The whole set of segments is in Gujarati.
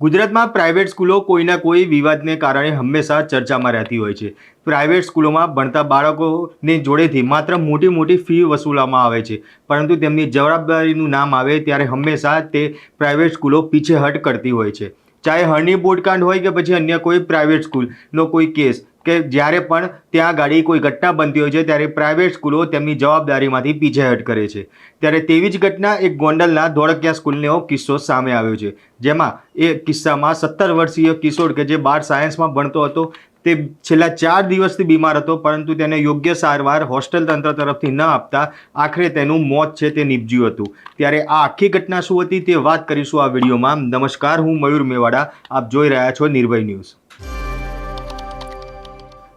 ગુજરાતમાં પ્રાઇવેટ સ્કૂલો કોઈના કોઈ વિવાદને કારણે હંમેશા ચર્ચામાં રહેતી હોય છે. પ્રાઇવેટ સ્કૂલોમાં ભણતા બાળકોને જોડેથી માત્ર મોટી મોટી ફી વસૂલવામાં આવે છે. પરંતુ તેમની જવાબદારીનું નામ આવે ત્યારે હંમેશા તે પ્રાઇવેટ સ્કૂલો પીછેહટ કરતી હોય છે. ચાહે હરણી બોટકાંડ હોય કે પછી અન્ય કોઈ પ્રાઇવેટ સ્કૂલનો કોઈ કેસ કે જ્યારે પણ ત્યાં ગાડી કોઈ ઘટના બનતી હોય છે, ત્યારે પ્રાઇવેટ સ્કૂલો તેમની જવાબદારીમાંથી પીછેહટ કરે છે. ત્યારે તેવી જ ઘટના એક ગોંડલના ધોળકિયા સ્કૂલનો કિસ્સો સામે આવ્યો છે. જેમાં એ કિસ્સામાં સત્તર વર્ષીય કિશોર કે જે બાર સાયન્સમાં ભણતો હતો, તે છેલ્લા ચાર દિવસથી બીમાર હતો, પરંતુ તેને યોગ્ય સારવાર હોસ્ટેલ તંત્ર તરફથી ન આપતા આખરે તેનું મોત છે તે નીપજ્યું હતું. ત્યારે આ આખી ઘટના શું હતી તે વાત કરીશું આ વિડીયોમાં. નમસ્કાર, હું મયુર મેવાડા. આપ જોઈ રહ્યા છો નિર્ભય ન્યૂઝ.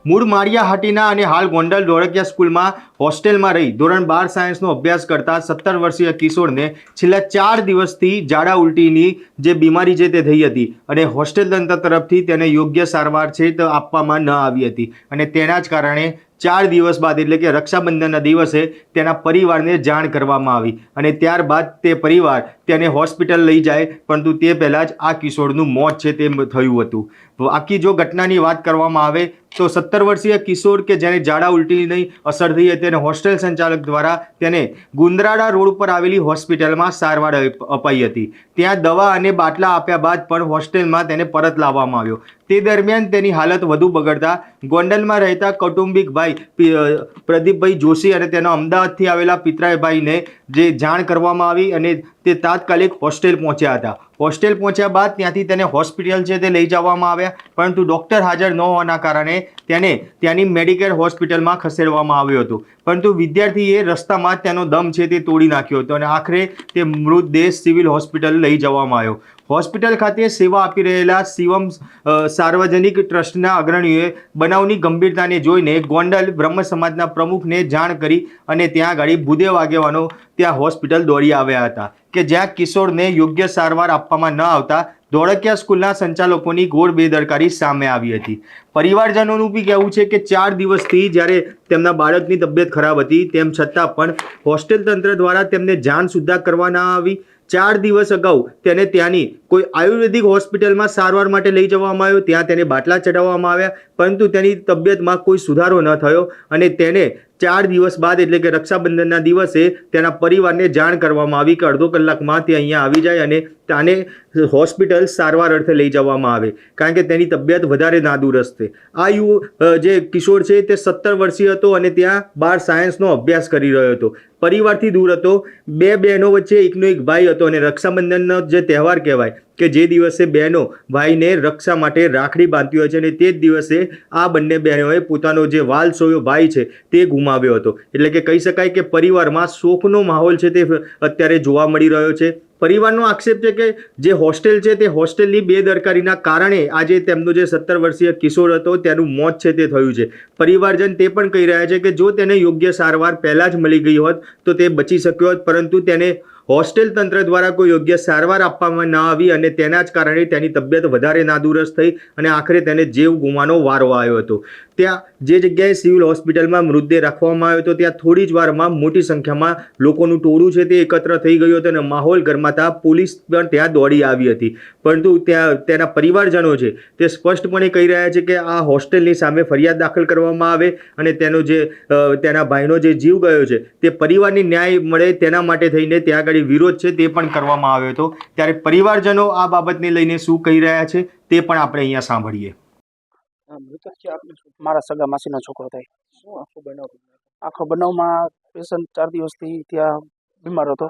મૂળ માળિયા હાટીના અને હાલ ગોંડલ ધોળકિયા સ્કૂલમાં હોસ્ટેલમાં રહી ધોરણ બાર સાયન્સનો અભ્યાસ કરતા સત્તર વર્ષીય કિશોરને છેલ્લા ચાર દિવસથી ઝાડા ઉલટીની જે બીમારી છે તે થઈ હતી અને હોસ્ટેલ તંત્ર તરફથી તેને યોગ્ય સારવાર છે તે આપવામાં ન આવી હતી. અને તેના જ કારણે ચાર દિવસ બાદ એટલે કે રક્ષાબંધનના દિવસે તેના પરિવારને જાણ કરવામાં આવી અને ત્યારબાદ તે પરિવાર તેને હોસ્પિટલ લઈ જાય, પરંતુ તે પહેલાં જ આ કિશોરનું મોત છે તે થયું હતું. આખી જો ઘટનાની વાત કરવામાં આવે તો સત્તર વર્ષીય કિશોર કે જેને ઝાડા ઉલટીની અસર થઈ હતી અને હોસ્ટેલ સંચાલક દ્વારા તેને ગુંદરાડા રોડ પર આવેલી હોસ્પિટલમાં સારવાર અપાઈ હતી. ત્યાં દવા અને બાટલા આપ્યા બાદ પણ હોસ્ટેલમાં તેને પરત લાવવામાં આવ્યો. તે દરમિયાન તેની હાલત વધુ બગડતા ગોંડલમાં રહેતા કૌટુંબિક ભાઈ પ્રદીપભાઈ જોશી અને તેના અમદાવાદથી આવેલા પિતરાયભાઈને જે જાણ કરવામાં આવી અને તે તાત્કાલિક હોસ્ટેલ પહોંચ્યા હતા. હોસ્ટેલ પહોંચ્યા બાદ ત્યાંથી તેને હોસ્પિટલ છે તે લઈ જવામાં આવ્યા. પરંતુ ડૉક્ટર હાજર ન હોવાના કારણે તેને ત્યાંની મેડિકેર હોસ્પિટલમાં ખસેડવામાં આવ્યો હતો. પરંતુ વિદ્યાર્થીએ રસ્તામાં તેનો દમ છે તે તોડી નાખ્યો હતો અને આખરે તે મૃતદેહ સિવિલ હોસ્પિટલ લઈ જવામાં આવ્યો. હોસ્પિટલ ખાતે સેવા આપી રહેલા શિવમ સાર્વજનિક ટ્રસ્ટના અગ્રણીઓએ બનાવની ગંભીરતાને જોઈને ગોંડલ બ્રહ્મ સમાજના પ્રમુખને જાણ કરી અને ત્યાં આગળ ભૂદેવ આગેવાનો ત્યાં હોસ્પિટલ દોડી આવ્યા હતા કે જ્યાં કિશોરને યોગ્ય સારવાર આપવામાં ન આવતા ધોળકિયા સ્કૂલના સંચાલકોની ઘોર બેદરકારી સામે આવી હતી. પરિવારજનોનું બી કહેવું છે કે ચાર દિવસથી જ્યારે તેમના બાળકની તબિયત ખરાબ હતી, તેમ છતાં પણ હોસ્ટેલ તંત્ર દ્વારા તેમને જાણ સુદ્ધા કરવા ના આવી. ચાર દિવસ અગાઉ તેને ત્યાંની કોઈ આયુર્વેદિક હોસ્પિટલમાં સારવાર માટે લઈ જવામાં આવ્યો, ત્યાં તેને બાટલા ચડાવવામાં આવ્યા, પરંતુ તેની તબિયતમાં કોઈ સુધારો ન થયો અને તેને ચાર દિવસ બાદ એટલે કે રક્ષાબંધનના દિવસે તેના પરિવારને જાણ કરવામાં આવી કે અડધો કલાકમાં તે અહીંયા આવી જાય અને તાને હોસ્પિટલ સારવાર અર્થે લઈ જવામાં આવે. કારણ કે તેની તબિયત વધારે નાદુરસ્ત છે. આ યુ જે કિશોર છે તે સત્તર વર્ષીય હતો અને ત્યાં બાર સાયન્સનો અભ્યાસ કરી રહ્યો હતો. પરિવારથી દૂર હતો. બે બહેનો વચ્ચે એકનો એક ભાઈ હતો અને રક્ષાબંધનનો જે તહેવાર કહેવાય કે જે દિવસે બહેનો ભાઈને રક્ષા માટે રાખડી બાંધતી હોય છે અને તે જ દિવસે આ બંને બહેનોએ પોતાનો જે વાલ સોયો ભાઈ છે તે ગુમાવ્યો હતો. એટલે કે કહી શકાય કે પરિવારમાં શોકનો માહોલ છે તે અત્યારે જોવા મળી રહ્યો છે. પરિવારનો આક્ષેપ છે કે જે હોસ્ટેલ છે તે હોસ્ટેલની બેદરકારીના કારણે આજે તેમનો જે સત્તર વર્ષીય કિશોર હતો તેનું મોત છે તે થયું છે. પરિવારજન તે પણ કહી રહ્યા છે કે જો તેને યોગ્ય સારવાર પહેલાં જ મળી ગઈ હોત તો તે બચી શક્યો હોત, પરંતુ તેને હોસ્ટેલ તંત્ર દ્વારા કોઈ યોગ્ય સારવાર આપવામાં ન આવી અને તેના જ કારણે તેની તબિયત વધારે નાદુરસ્ત થઈ અને આખરે તેને જીવ ગુમાનો વારો આવ્યો હતો. ત્યાં જે જગ્યાએ સિવિલ હોસ્પિટલમાં મૃતદેહ રાખવામાં આવ્યો હતો, ત્યાં થોડી જ વારમાં મોટી સંખ્યામાં લોકોનું ટોળું છે તે એકત્ર થઈ ગયું હતું અને માહોલ ગરમાતા પોલીસ પણ ત્યાં દોડી આવી હતી. પરંતુ ત્યાં, તેના પરિવારજનો છે તે સ્પષ્ટપણે કહી રહ્યા છે કે આ હોસ્ટેલની સામે ફરિયાદ દાખલ કરવામાં આવે અને તેનો જે તેના ભાઈનો જે જીવ ગયો છે તે પરિવારને ન્યાય મળે તેના માટે થઈને ત્યાં આગળ વિરોધ છે તે પણ કરવામાં આવ્યો હતો. ત્યારે પરિવારજનો આ બાબતને લઈને શું કહી રહ્યા છે તે પણ આપણે અહીંયા સાંભળીએ. મારા સગા માસીનો છોકરો થાય. શું આખો બનાવ આખો બનાવમાં પેશન્ટ ચાર દિવસથી ત્યાં બીમાર હતો.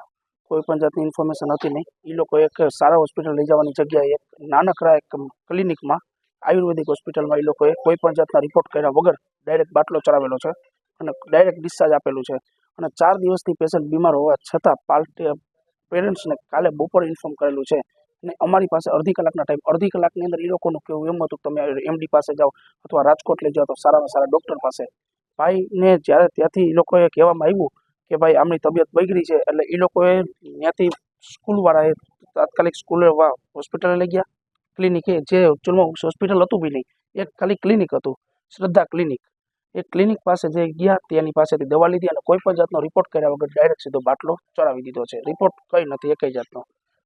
કોઈ પણ જાતની ઇન્ફોર્મેશન હતી નહીં. એ લોકો એક સારા હોસ્પિટલ લઈ જવાની જગ્યાએ એક નાનકડા એક ક્લિનિકમાં આયુર્વેદિક હોસ્પિટલમાં એ લોકોએ કોઈ પણ જાતના રિપોર્ટ કર્યા વગર ડાયરેક્ટ બાટલો ચડાવેલો છે અને ડાયરેક્ટ ડિસ્ચાર્જ આપેલું છે. અને ચાર દિવસથી પેશન્ટ બીમાર હોવા છતાં પાર્ટી પેરેન્ટ્સને કાલે બપોરે ઇન્ફોર્મ કરેલું છે. અને અમારી પાસે અડધી કલાકના ટાઈમ અડધી કલાકની અંદર એ લોકોનું કેવું એમ હતું તમે એમડી પાસે જાઓ અથવા રાજકોટ લઈ જાઓ તો સારામાં સારા ડૉક્ટર પાસે. ભાઈને જ્યારે ત્યાંથી એ લોકોએ કહેવામાં આવ્યું કે ભાઈ આમની તબિયત બગડી છે એટલે એ લોકોએ ત્યાંથી સ્કૂલવાળાએ તાત્કાલિક સ્કૂલે હોસ્પિટલે લઈ ગયા. ક્લિનિકે, જે એકચ્યુઅલમાં હોસ્પિટલ હતું બી નહીં, એક ખાલી ક્લિનિક હતું, શ્રદ્ધા ક્લિનિક. એ ક્લિનિક પાસે જે ગયા તેની પાસેથી દવા લીધી અને કોઈ પણ જાતનો રિપોર્ટ કર્યા વગર ડાયરેક્ટ સીધો બાટલો ચડાવી દીધો છે. રિપોર્ટ કંઈ નથી એકેય જાતનો.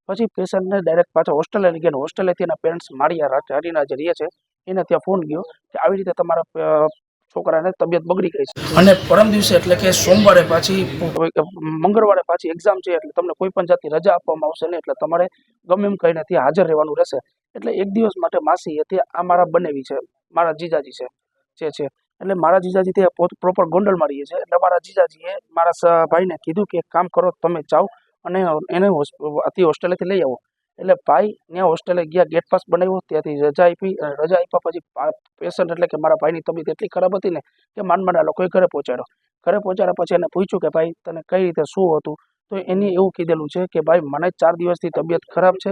પછી પેશન્ટને ડાયરેક્ટ પાછો હોસ્ટેલે લઈ ગયા હોસ્ટેલેથી એના પેરેન્ટ્સ માળિયા હાટીના જે રહે છે એને ત્યાં ફોન ગયો કે આવી રીતે તમારા છોકરાને તબિયત બગડી ગઈ છે. અને પરમ દિવસે એટલે કે સોમવારે પાછી મંગળવારે પાછી એક્ઝામ છે એટલે તમને કોઈ પણ જાતની રજા આપવામાં આવશે નહીં એટલે તમારે ગમે એમ કહીને ત્યાં હાજર રહેવાનું રહેશે. એટલે એક દિવસ માટે માસી હતી આ મારા બનેવી છે મારા જીજાજી છે જે છે. એટલે મારા જીજાજી તે પ્રોપર ગોંડલમાં રહીએ છે. એટલે મારા જીજાજીએ મારા ભાઈને કીધું કે એક કામ કરો, તમે જાઓ અને એને અતિ હોસ્ટેલેથી લઈ આવો. એટલે ભાઈ ત્યાં હોસ્ટેલે ગયા ગેટ પાસ બનાવ્યો, ત્યાંથી રજા આપી રજા આપ્યા પછી પેશન્ટ એટલે કે મારા ભાઈની તબિયત એટલી ખરાબ હતી ને કે માંડ માંડ લોકોએ ઘરે પહોંચાડ્યો. ઘરે પહોંચાડ્યા પછી એને પૂછ્યું કે ભાઈ તને કઈ રીતે, શું હતું? તો એને એવું કીધેલું છે કે ભાઈ મને ચાર દિવસથી તબિયત ખરાબ છે.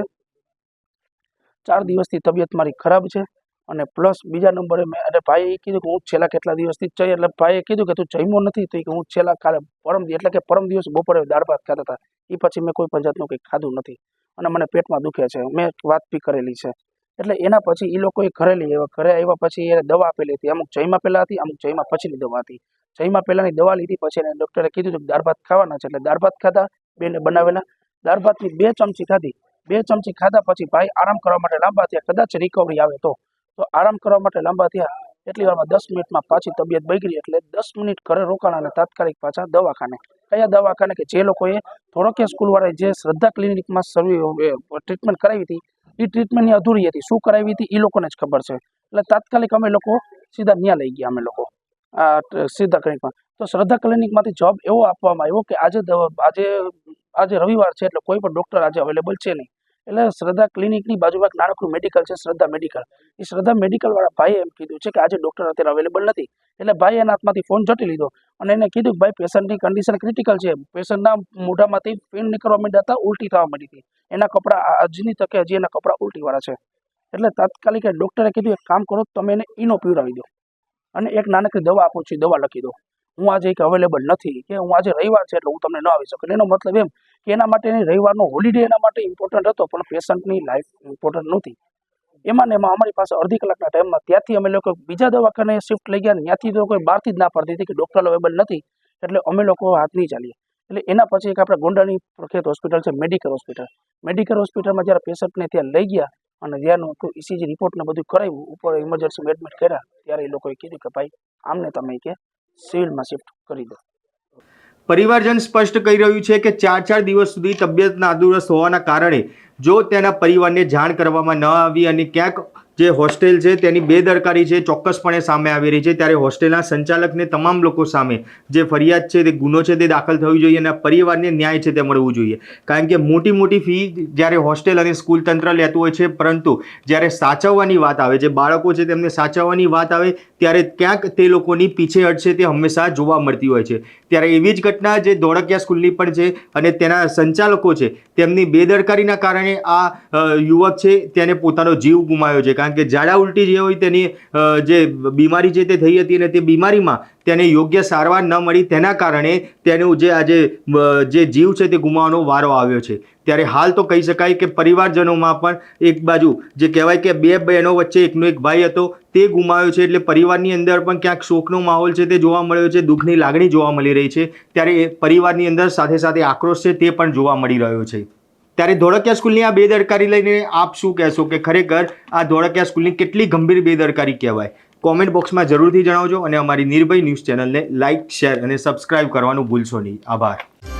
ચાર દિવસથી તબિયત મારી ખરાબ છે. અને પ્લસ બીજા નંબરે મેં, અરે ભાઈએ કીધું કે હું છેલ્લા કેટલા દિવસથી જઈ, એટલે ભાઈએ કીધું કે તું જમ્યો નથી, તો કે હું છેલ્લા કાલે પરમ એટલે કે પરમ દિવસ બપોરે દાળ ભાત ખાતા હતા. એ પછી મેં કોઈ પણ જાતનું કંઈ ખાધું નથી. અને મને પેટમાં દુખે છે. મેં વાત બી કરેલી છે. એટલે એના પછી એ લોકોએ ઘરે લઈ આવ્યા ઘરે આવ્યા પછી એ દવા આપેલી હતી. અમુક જયમાં પહેલાં હતી, અમુક જયમાં પછીની દવા હતી. જયમાં પહેલાંની દવા લીધી, પછી એને ડૉક્ટરે કીધું કે દાળ ભાત ખાવાના છે. એટલે દાળ ભાત ખાધા, બેને બનાવેલા. દાળ ભાતની બે ચમચી ખાધી. બે ચમચી ખાધા પછી ભાઈ આરામ કરવા માટે લાંબા થયા. કદાચ રિકવરી આવે તો. તો આરામ કરવા માટે લાંબા થયા. એટલી વારમાં દસ મિનિટમાં પાછી તબિયત બગડી એટલે દસ મિનિટ ઘરે રોકાણા અને તાત્કાલિક પાછા દવાખાને. કયા દવાખાને કે જે લોકોએ ધોળકિયા સ્કૂલવાળાએ જે શ્રદ્ધા ક્લિનિકમાં સર્વી ટ્રીટમેન્ટ કરાવી હતી એ ટ્રીટમેન્ટની અધૂરી હતી. શું કરાવી હતી એ લોકોને જ ખબર છે. એટલે તાત્કાલિક અમે લોકો સીધા ત્યાં લઈ ગયા, અમે લોકો. આ શ્રદ્ધા ક્લિનિકમાં. તો શ્રદ્ધા ક્લિનિકમાંથી જોબ એવો આપવામાં આવ્યો કે આજે આજે આજે રવિવાર છે એટલે કોઈ પણ ડૉક્ટર આજે અવેલેબલ છે નહીં. એટલે શ્રદ્ધા ક્લિનિકની બાજુમાં એક નાનકડું મેડિકલ છે, શ્રદ્ધા મેડિકલ એ શ્રદ્ધા મેડિકલવાળા ભાઈએ એમ કીધું છે કે આજે ડૉક્ટર અત્યારે અવેલેબલ નથી. એટલે ભાઈ એના હાથમાંથી ફોન ઝટી લીધો અને એને કીધું કે ભાઈ પેશન્ટની કન્ડિશન ક્રિટિકલ છે પેશન્ટના મોઢામાંથી પેન નીકળવા માંડ્યા હતા, ઉલટી થવા માંડી હતી. એના કપડાં આજની તકે હજી એના કપડાં ઉલટીવાળા છે. એટલે તાત્કાલિક ડૉક્ટરે કીધું, એક કામ કરો, તમે એને ઈનો પીવડાવી દો. અને એક નાનકડી દવા આપું છું દવા લખી દો. હું આજે એક અવેલેબલ નથી, કે હું આજે રવિવાર છે એટલે હું તમને ન આવી શકું. એનો મતલબ એમ કે એના માટેની રવિવારનો હોલિડે એના માટે ઇમ્પોર્ટન્ટ હતો, પણ પેશન્ટની લાઈફ ઇમ્પોર્ટન્ટ નહોતી. એમાં ને એમાં અમારી પાસે અડધી કલાકના ટાઈમમાં ત્યાંથી અમે લોકો બીજા દવાખાને શિફ્ટ લઈ ગયા ત્યાંથી તો કોઈ બહારથી જ ના પડતી હતી કે ડૉક્ટર અવેલેબલ નથી, એટલે અમે લોકો હાથ નહીં ચાલીએ. એટલે એના પછી એક આપણે ગોંડાની પ્રખ્યાત હોસ્પિટલ છે મેડિકલ હોસ્પિટલ મેડિકલ હોસ્પિટલમાં જ્યારે પેશન્ટને ત્યાં લઈ ગયા અને ત્યાંનું આખું ઇસીજી રિપોર્ટ ને બધું કરાવ્યું, ઉપર ઇમરજન્સીમાં એડમિટ કર્યા, ત્યારે એ લોકોએ કીધું કે ભાઈ, આમને તમે કે સિવિલમાં શિફ્ટ કરી દો. પરિવારજન સ્પષ્ટ કહી રહ્યું છે કે ચાર ચાર દિવસ સુધી તબિયત નાદુરસ્ત હોવાના કારણે જો તેના પરિવારને જાણ કરવામાં ન આવી અને ક્યાંક જે હોસ્ટેલ છે તેની બેદરકારી છે, ચોક્કસપણે સામે આવી રહી છે, ત્યારે હોસ્ટેલના સંચાલકને તમામ લોકો સામે જે ફરિયાદ છે તે ગુનો છે તે દાખલ થવી જોઈએ અને પરિવારને ન્યાય છે તે મળવું જોઈએ. કારણ કે મોટી મોટી ફી જ્યારે હોસ્ટેલ અને સ્કૂલ તંત્ર લેતું હોય છે, પરંતુ જ્યારે સાચવવાની વાત આવે છે બાળકો છે તેમને સાચવવાની વાત આવે ત્યારે ક્યાંક તે લોકોની પીછેહટ છે તે હંમેશા જોવા મળતી હોય છે. ત્યારે એવી જ ઘટના જે ધોળકિયા સ્કૂલની પણ છે અને તેના સંચાલકો છે, તેમની બેદરકારીના કારણે આ યુવક છે તેને પોતાનો જીવ ગુમાવ્યો છે. કારણ કે ઝાડા ઉલટી જે હોય તેની જે બીમારી છે તે થઈ હતી અને તે બીમારીમાં તેને યોગ્ય સારવાર ન મળી, તેના કારણે તેનું જે આજે જે જીવ છે તે ગુમાવવાનો વારો આવ્યો છે. ત્યારે હાલ તો કહી શકાય કે પરિવારજનોમાં પણ એક બાજુ જે કહેવાય કે બે બહેનો વચ્ચે એકનો એક ભાઈ હતો, તે ગુમાવ્યો છે એટલે પરિવારની અંદર પણ ક્યાંક શોકનો માહોલ છે તે જોવા મળ્યો છે, દુઃખની લાગણી જોવા મળી રહી છે. ત્યારે પરિવારની અંદર સાથે સાથે આક્રોશ છે તે પણ જોવા મળી રહ્યો છે. ત્યારે ધોળકિયા સ્કૂલની આ બેદરકારી લઈને આપ શું કહેશો કે ખરેખર આ ધોળકિયા સ્કૂલની કેટલી ગંભીર બેદરકારી કહેવાય? કોમેન્ટ બોક્સમાં જરૂરથી જણાવજો અને અમારી નિર્ભય ન્યૂઝ ચેનલને લાઇક શેર અને સબસ્ક્રાઇબ કરવાનું ભૂલશો નહીં. આભાર.